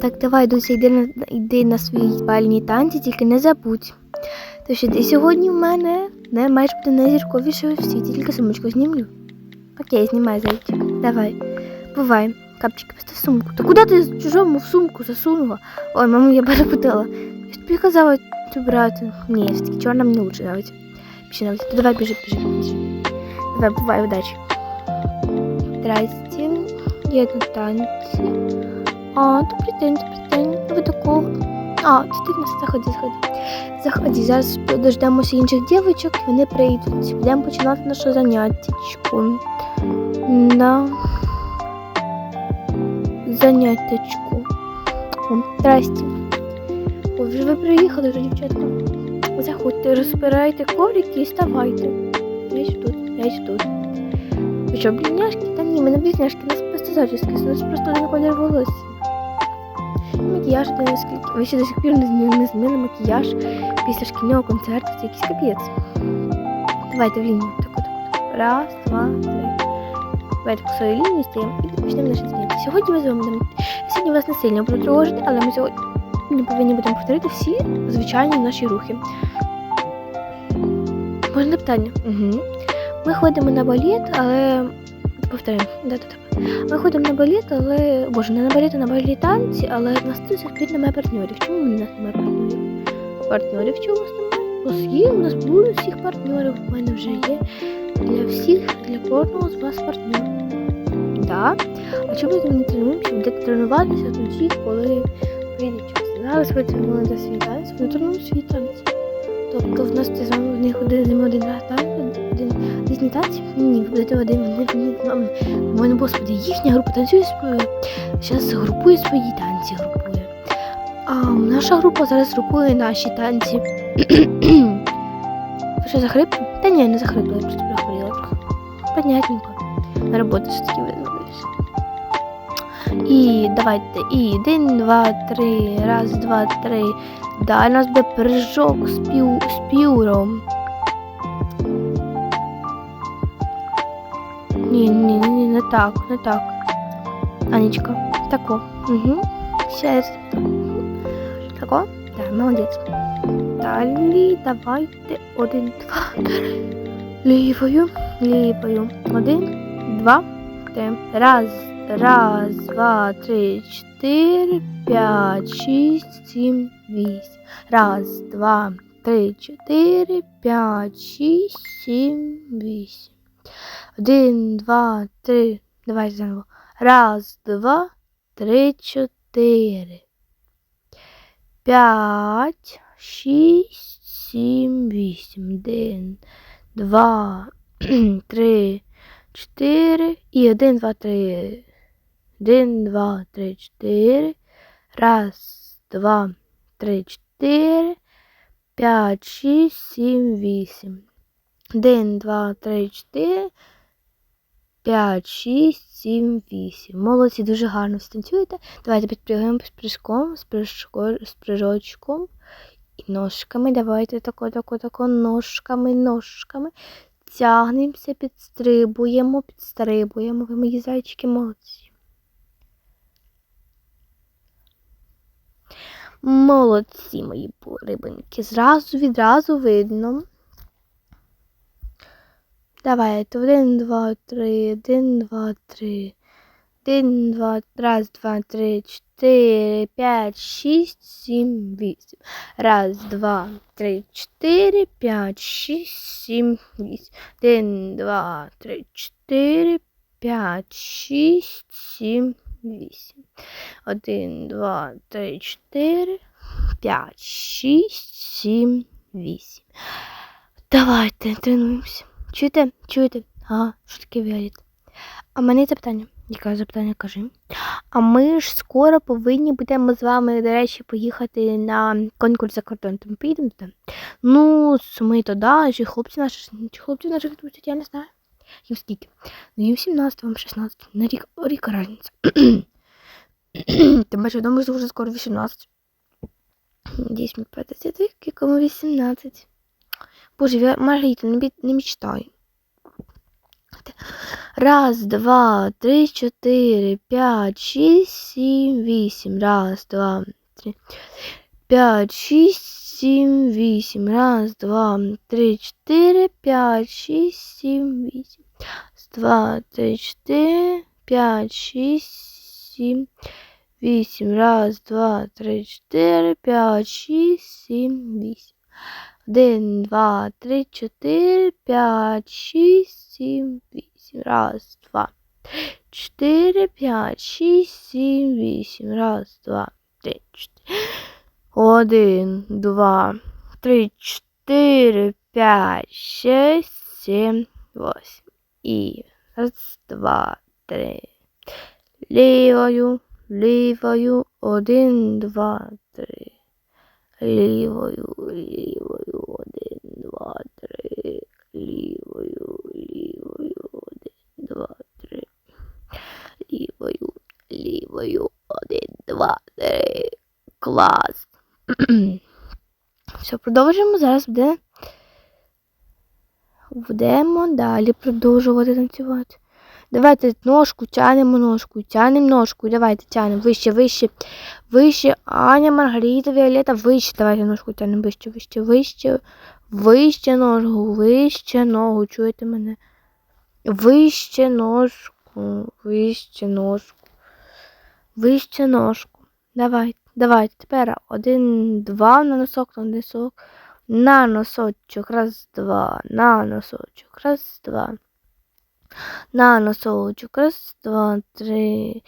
Так, давай, Дуся, йди на, йди на свої бальні танці, тільки не забудь. То що ти сьогодні в мене не маєш бути найзірковішою в світі, тільки сумочку знімлю. Окей, знімай зайчик. Давай. Бувай. Капчики, постав сумку. Та куди ти чужому в сумку засунула? Ой, мама, я перепутала. Я тобі казала брати. Ні, все-таки чорна мені лучше нравиться. Більше нравиться. То давай біжи, біжи, біжи. Давай, бувай, удачі. Здрасте. Я на танці. А, добрий день, добрий день. Ви до кого? А, ти заходи, заходи. Заходи, зараз дождемося інших дівчаток, і вони прийдуть. Будемо починати наше заняттячко. На заняттячку. О, здрасте. Ой, вже ви приїхали вже, дівчатка. Заходьте, розбирайте коврики і ставайте. Я ж тут, я ж тут. Ви що, близняшки? Та ні, ми не близняшки, у нас просто зачіски, у нас просто один колір волосся. Макіяж наскільки. Ви ще до сих пір не змінили, макіяж після шкільного концерту, це якийсь капець. Давайте в лінію. Так, так, так. Раз, два, три. Давайте по своїй лінії стоїмо і почнемо наше заняття. Сьогодні ми з вами будемо. Сьогодні вас не сильно буду тривожити, але ми сьогодні повинні будемо повторити всі звичайні наші рухи. Можна питання? Угу. Ми ходимо на балет, але. Повторимо. Да, да, да. Ми ходимо на балет, але. Боже, не на балет, а на балет танці, але в нас до сих немає партнерів. Чому в нас немає партнерів? Партнерів чого у нас немає? Нас є, у нас буде всіх партнерів. У мене вже є для всіх, для кожного з вас партнер. Да. А чому ми не тренуємося? Будете тренуватися тоді, коли прийде час. Зараз ви тренуєте свій танець, ви тренуєте свій танець. Тобто в нас з вами в них один один раз танець, різні танці? Ні, будете один, з. Мене, господи, їхня група танцює. Зараз групує свої танці, групує. А наша група зараз групує наші танці. Ви що захрипли? Та ні, не захрипла, я просто прихворіла трохи. Понятненько. На роботу все-таки визволилися. І давайте. І один, два, три. Раз, два, три. Далі у нас буде прыжок з, пів, Ні, ні, ні, не так, не так. Анечка, тако. Угу. Сейчас. Тако? Да, молодець. Далі давайте один, два, три. Лівою, лівою. Один, два, три. Раз, раз, два, три, чотири, п'ять, шість, сім, вісім. Раз, два, три, чотири, п'ять, шість, сім, вісім. Один, два, три. Давай заново. Раз, два, три, чотири. П'ять, шість, сім, вісім. Один, два, три, чотири. І один, два, три. Один, два, три, чотири. Раз, два, три, чотири. П'ять, шість, сім, вісім. Один, два, три, чотири. П'ять, шість, сім, вісім. Молодці, дуже гарно станцюєте. Давайте підпрягаємо з прыжком, з прыжко- з прыжочком і ножками. Давайте тако, тако, тако, ножками, ножками. Тягнемося, підстрибуємо, підстрибуємо. Ви мої зайчики молодці. Молодці, мої рибинки. Зразу відразу видно. Давайте. Один, два, три, один, два, три. Один, два, раз, два, три, чотири, п'ять, шість, сім, вісім. Раз, два, три, чотири, п'ять, шість, сім, вісім. Один, два, три, чотири, п'ять, шість, сім, вісім. Один, два, три, чотири, п'ять, шість, сім, вісім. Давайте тренуємося. Чуєте? Чуєте? Ага, що таке віоліт? А в мене є запитання. Яке запитання кажи? А ми ж скоро повинні будемо з вами, до речі, поїхати на конкурс за кордон. Там поїдемо туди? Ну, ми то да, чи хлопці наші, чи хлопці наші відпустять, я не знаю. Їм скільки? Ну, їм 17, вам 16. На рік, рік різниця. Тим більше, думаю, що скоро 18. Десь мені 20, кому 18. Боже, я, Маргарита, не, бі- не мечтай. давайте. Раз, два, три, чотири, п'ять, шість, сім, вісім. Раз, два, три. П'ять, шість, сім, вісім. Раз, два, три, чотири, п'ять, шість, сім, вісім. Раз, два, три, чотири, п'ять, шість, сім, вісім. Раз, два, три, чотири, п'ять, шість, сім, вісім. Один, два, три, чотири, п'ять, шість, сім, вісім. Раз, два, чотири, п'ять, шість, сім, вісім. Раз, два, три, чотири. Один, два, три, чотири, п'ять, шість, сім, восемь. І раз, два, три. Лівою, лівою, один, два, три. Лівою, лівою, один, два, три. Лівою, лівою, один, два, три. Лівою, лівою, один, два, три. Клас. Все, продовжуємо. Зараз буде. Будемо далі продовжувати танцювати. Давайте ножку, тянемо ножку, тянемо ножку. Давайте тянемо вище, вище, вище. Аня, Маргарита, Віолета, вище. Давайте ножку тянемо вище, вище, вище, вище ножку, вище ногу. Чуєте мене? Вище ножку, вище ножку, вище ножку. Давайте, давайте. Тепер один, два на носок, на носок. На носочок. Раз, два. На носочок. Раз, два. На носочок. Раз, два, три,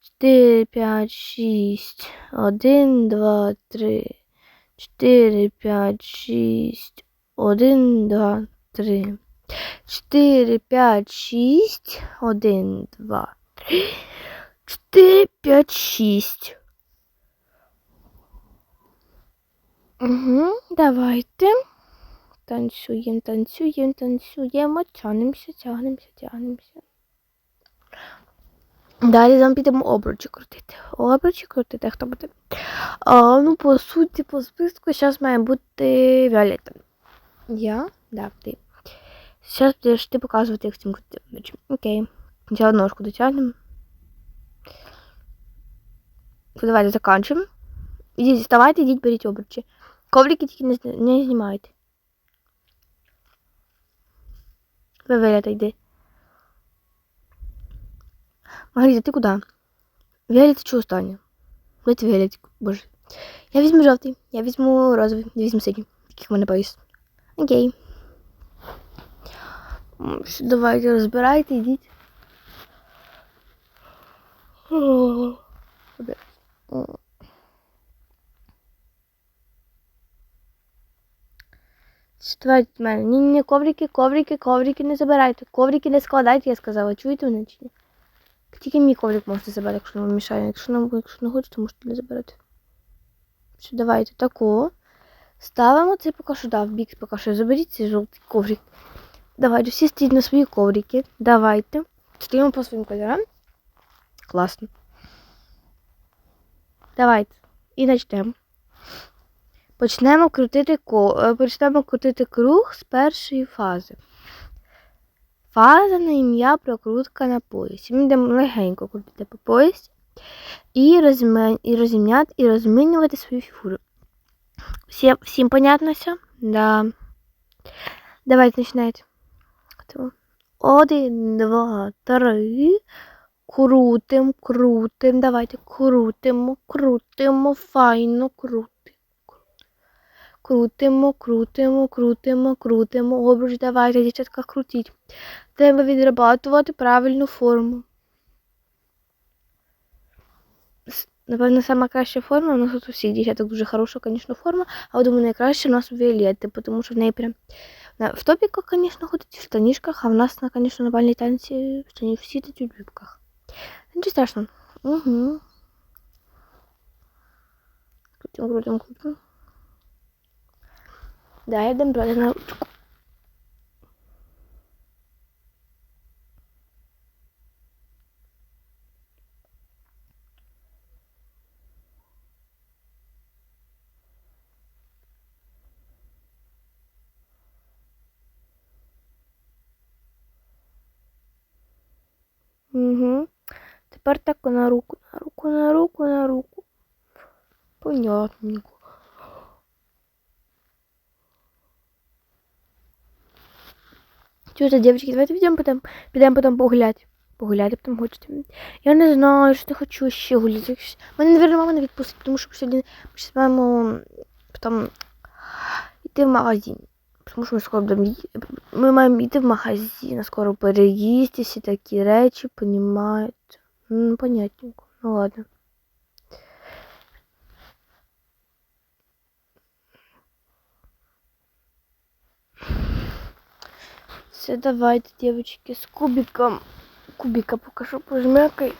чотири, п'ять, шість. Один, два, три. Чотири, п'ять, шість. Один, два, три. Чотири, п'ять, шість. Один, два, три. Чотири, п'ять, шість. Угу, давайте. Танцюємо, танцюємо, танцюємо, тягнемося, тягнемося, тягнемося. Далі нам підемо обручі крутити. Обручі крутити, хто буде? А, ну, по суті, по списку зараз має бути Віолетта. Я? Да, ти. Зараз будеш ти показувати, як з цим крутити обручі. Окей. Спочатку ножку дотягнемо. Давайте заканчиваем. Ідіть, вставайте, ідіть, беріть обручі. Коврики тільки не, не знімайте. Ви Віолетта, йди. Маргарита, ти куди? Віолетта, чого остання? Дайте Віолетті, боже. Я візьму жовтий, я візьму розовий, я візьму синій. Яких в мене пояс. Окей. Давайте розбирайте, йдіть. О, О. Від мене. Ні, ні, коврики, коврики, коврики не забирайте. Коврики не складайте, я сказала. Чуєте мене чи ні? Тільки мій коврик можете забрати, якщо вам мішає. Якщо не, якщо не хочете, можете не забирати. Все, давайте тако. Ставимо це поки що да, в бік, поки що заберіть цей жовтий коврик. Давайте, всі стійте на свої коврики. Давайте. Стоїмо по своїм кольорам. Класно. Давайте. І почнемо. Почнемо крутити е, почнемо крутити круг з першої фази. Фаза на ім'я прокрутка на поясі. Ми будемо легенько крутити по поясі і, розмін... і розімняти, і розмінювати свою фігуру. Всі... Всім понятно все? Да. Давайте починайте. Один, два, три. Крутим, крутим. Давайте крутимо, крутимо, файно крутимо. Крутимо, крутимо, крутимо, крутимо. Обруч, давайте, дівчатка, крутіть. Треба відрабатувати правильну форму. Напевно, сама краща форма у нас тут у всіх дівчаток дуже хороша, звісно, форма, а от думаю, найкраще у нас у Віолетти, тому що в неї прям в топіках, звісно, ходить, в штанішках, а в нас, на, звісно, на бальній танці всі такі в юбках. Нічого страшного. Угу. Крутим, крутим, крутим. Да, йдемо брати на ручку. Угу. Тепер так на руку, на руку, на руку, на руку. Понятненько. Чуєте, девочки, давайте підемо потім, підемо потім погуляти. Погуляти потім хочете. Я не знаю, що хочу ще гуляти. Мене, наверное, мама не відпустить, тому що сьогодні ми зараз маємо потім йти в магазин. Тому що ми скоро будемо Ми маємо йти в магазин, а скоро переїсти, всі такі речі, понімаєте. Ну, понятненько. Ну ладно. Все, давайте, девочки, с кубиком. Кубика покажу, пожмякай.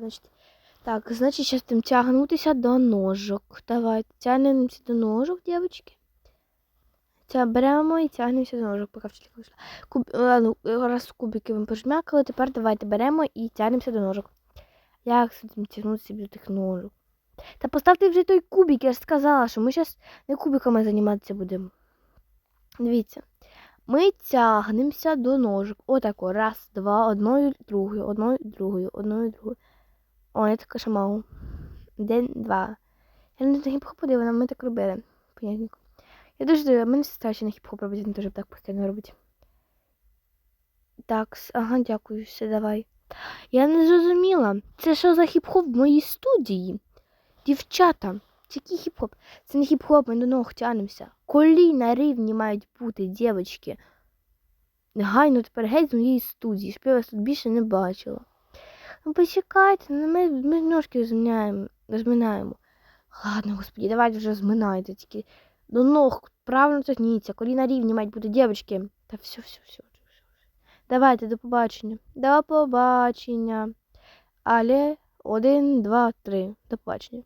Значить, так, значить, зараз будемо тягнутися до ножок. Давайте, тягнемося до ножок, дівчатки. Ця беремо і тягнемося до ножок, поки вчителька вийшла. Куб... Ладно, раз кубики ми пожмякали, тепер давайте беремо і тягнемося до ножок. Як тягнутися до тих ножок? Та поставте вже той кубик, я ж сказала, що ми зараз не кубиками займатися будемо. Дивіться. Ми тягнемося до ножок. Отако. Раз, два, одною, другою, одною, другою, одною, другою. О, я така ще мав. Один, два. Я не на хіп-хоп подивила, ми так робили. Понятненько. Я дуже дивила, мене сестра ще на хіп-хоп робить, він теж так постійно робить. Так, ага, дякую, все, давай. Я не зрозуміла. Це що за хіп-хоп в моїй студії? Дівчата, це який хіп-хоп? Це не хіп-хоп, ми до ног тянемося. Коліна рівні мають бути, дівчатки. Негайно тепер геть з моєї студії, щоб я вас тут більше не бачила. Ну почекайте, ну ми, ми ножки розминаємо, розминаємо. Ладно, господі, давайте вже зминайте. тільки до ног правильно тягніться, коліна рівні мають бути дівчатки. Та все, все, все, все. Давайте, до побачення. До побачення. Але один, два, три. До побачення.